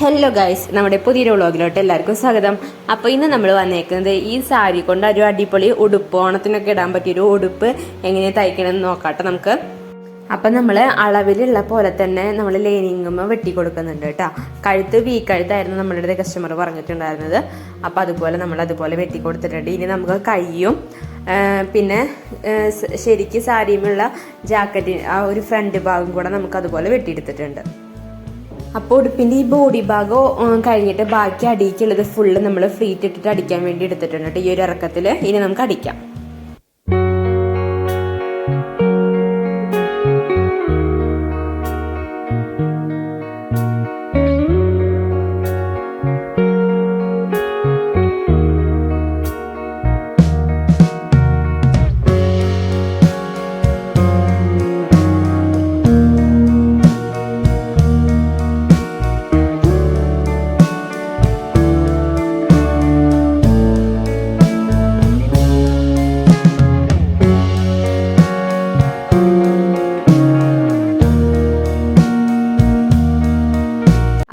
Hello guys നമ്മുടെ പുതിയൊരു വ്ളോഗിലോട്ട് എല്ലാവർക്കും സ്വാഗതം. അപ്പോൾ ഇന്ന് നമ്മൾ വന്നേക്കുന്നത് ഈ സാരി കൊണ്ട് ഒരു അടിപൊളി ഉടുപ്പ് ഓണത്തിനൊക്കെ ഇടാൻ പറ്റിയൊരു ഉടുപ്പ് എങ്ങനെ തയ്ക്കണമെന്ന് നോക്കാട്ടെ നമുക്ക്. അപ്പം നമ്മൾ അളവിലുള്ള പോലെ തന്നെ നമ്മൾ ലൈനിങ്ങുമ്മ വെട്ടി കൊടുക്കുന്നുണ്ട് കേട്ടോ. കഴുത്ത് വീ കഴുത്തായിരുന്നു നമ്മളുടെ കസ്റ്റമർ പറഞ്ഞിട്ടുണ്ടായിരുന്നത്. അപ്പോൾ അതുപോലെ നമ്മൾ അതുപോലെ വെട്ടി കൊടുത്തിട്ടുണ്ട്. ഇനി നമുക്ക് കയ്യും പിന്നെ ശരിക്കും സാരിയുമുള്ള ജാക്കറ്റ് ആ ഒരു ഫ്രണ്ട് ഭാഗം കൂടെ നമുക്ക് അതുപോലെ വെട്ടിയെടുത്തിട്ടുണ്ട്. അപ്പോൾ ഉടുപ്പിന്റെ ഈ ബോഡി ഭാഗം കഴിഞ്ഞിട്ട് ബാക്കി അടിക്കുള്ളത് ഫുള്ള് നമ്മൾ ഫ്രീറ്റ് ഇട്ടിട്ട് അടിക്കാൻ വേണ്ടി എടുത്തിട്ടുണ്ട് ഈ ഒരു ഇറക്കത്തിൽ ഇനി നമുക്ക് അടിക്കാം.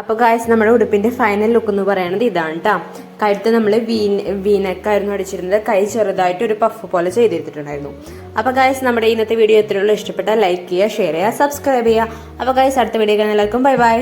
അപ്പോൾ ഗായ്സ് നമ്മുടെ ഉടുപ്പിന്റെ ഫൈനൽ ലുക്ക് എന്ന് പറയുന്നത് ഇതാണ് കേട്ടോ കഴുത്ത് നമ്മൾ വീൻ വീനക്കായിരുന്നു അടിച്ചിരുന്നത്. കൈ ചെറുതായിട്ട് ഒരു പഫ് പോലെ ചെയ്തെടുത്തിട്ടുണ്ടായിരുന്നു അപ്പോൾ ഗായ്സ് നമ്മുടെ ഇന്നത്തെ വീഡിയോ എത്രയുള്ളൂ ഇഷ്ടപ്പെട്ടാൽ ലൈക്ക് ചെയ്യുക ഷെയർ ചെയ്യുക സബ്സ്ക്രൈബ് ചെയ്യുക. അപ്പോൾ ഗായ്സ് അടുത്ത വീഡിയോ കാണാൻ എല്ലാവർക്കും ബൈ ബൈ